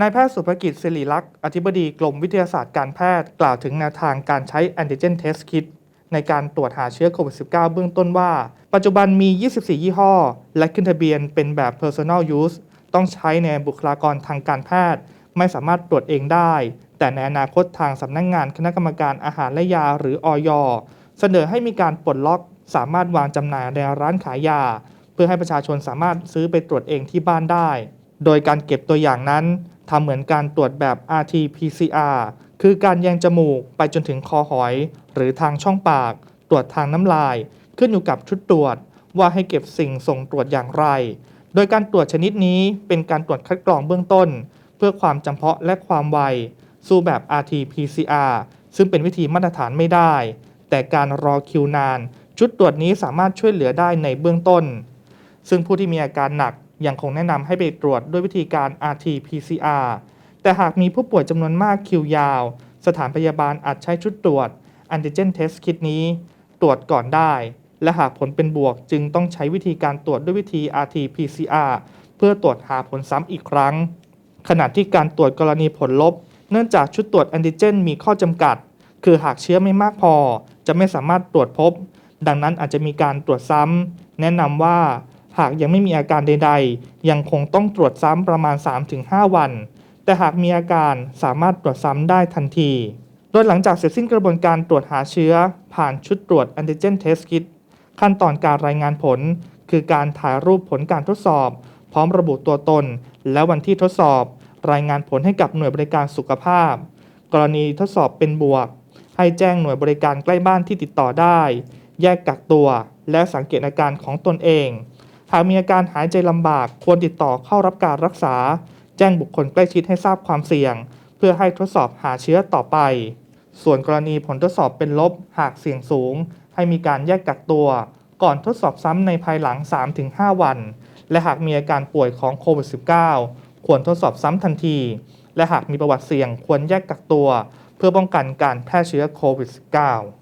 นายแพทย์สุภกิจศิริลักษณ์อธิบดีกรมวิทยาศาสตร์การแพทย์กล่าวถึงแนวทางการใช้แอนติเจนเทสคิ t ในการตรวจหาเชื้อโควิด -19 เบื้องต้นว่า ปัจจุบันมี 24 ยี่ห้อ และขึ้นทะเบียนเป็นแบบ personal use ต้องใช้ในบุคลากรทางการแพทย์ ไม่สามารถตรวจเองได้ แต่ในอนาคตทางสำนักงงานคณะกรรมการอาหารและยาหรืออยเสนอให้มีการปลดล็อก สามารถวางจำหน่ายในร้านขายยา เพื่อให้ประชาชนสามารถซื้อไปตรวจเองที่บ้านได้ โดยการเก็บตัวอย่างนั้นทำเหมือนการตรวจแบบ RT-PCR คือการแยงจมูกไปจนถึงคอหอย หรือทางช่องปาก ตรวจทางน้ำลาย ขึ้นอยู่กับชุดตรวจ ว่าให้เก็บสิ่งส่งตรวจอย่างไร โดยการตรวจชนิดนี้เป็นการตรวจคัดกรองเบื้องต้น เพื่อความจำเพาะและความไว สู้แบบ RT-PCR ซึ่งเป็นวิธีมาตรฐานไม่ได้ แต่การรอคิวนาน ชุดตรวจนี้สามารถช่วยเหลือได้ในเบื้องต้น ซึ่งผู้ที่มีอาการหนัก ยังคงแนะนำให้ไปตรวจด้วยวิธีการ RT-PCR แต่หากมีผู้ป่วยจำนวนมากคิวยาว สถานพยาบาลอาจใช้ชุดตรวจ Antigen Test Kit นี้ ตรวจก่อนได้ และหากผลเป็นบวกจึงต้องใช้วิธีการตรวจด้วยวิธี RT-PCR เพื่อตรวจหาผลซ้ำอีกครั้ง ขณะที่การตรวจกรณีผลลบ เนื่องจากชุดตรวจแอนติเจนมีข้อจำกัด คือหากเชื้อไม่มากพอ จะไม่สามารถตรวจพบ ดังนั้นอาจจะมีการตรวจซ้ำแนะนำว่า หากยังไม่มีอาการใด ๆ ยังคงต้องตรวจซ้ำประมาณ 3-5 วัน แต่หากมีอาการสามารถตรวจซ้ำได้ทันที โดยหลังจากเสร็จสิ้นกระบวนการตรวจหาเชื้อ ผ่านชุดตรวจ Antigen Test Kit ขั้นตอนการรายงานผล คือการถ่ายรูปผลการทดสอบ พร้อมระบุตัวตน และวันที่ทดสอบ รายงานผลให้กับหน่วยบริการสุขภาพ กรณีทดสอบเป็นบวก ให้แจ้งหน่วยบริการใกล้บ้านที่ติดต่อได้ แยกกักตัว และสังเกตอาการของตนเอง หากมีอาการหายใจลำบากควรติดต่อเข้ารับการรักษา แจ้งบุคคลใกล้ชิดให้ทราบความเสี่ยง เพื่อให้ทดสอบหาเชื้อต่อไป ส่วนกรณีผลทดสอบเป็นลบหากเสี่ยงสูง ให้มีการแยกกักตัว ก่อนทดสอบซ้ำในภายหลัง 3-5 วัน และหากมีอาการป่วยของโควิด -19 ควรทดสอบซ้ำทันที และหากมีประวัติเสี่ยงควรแยกกักตัว เพื่อป้องกันการแพร่เชื้อโควิด -19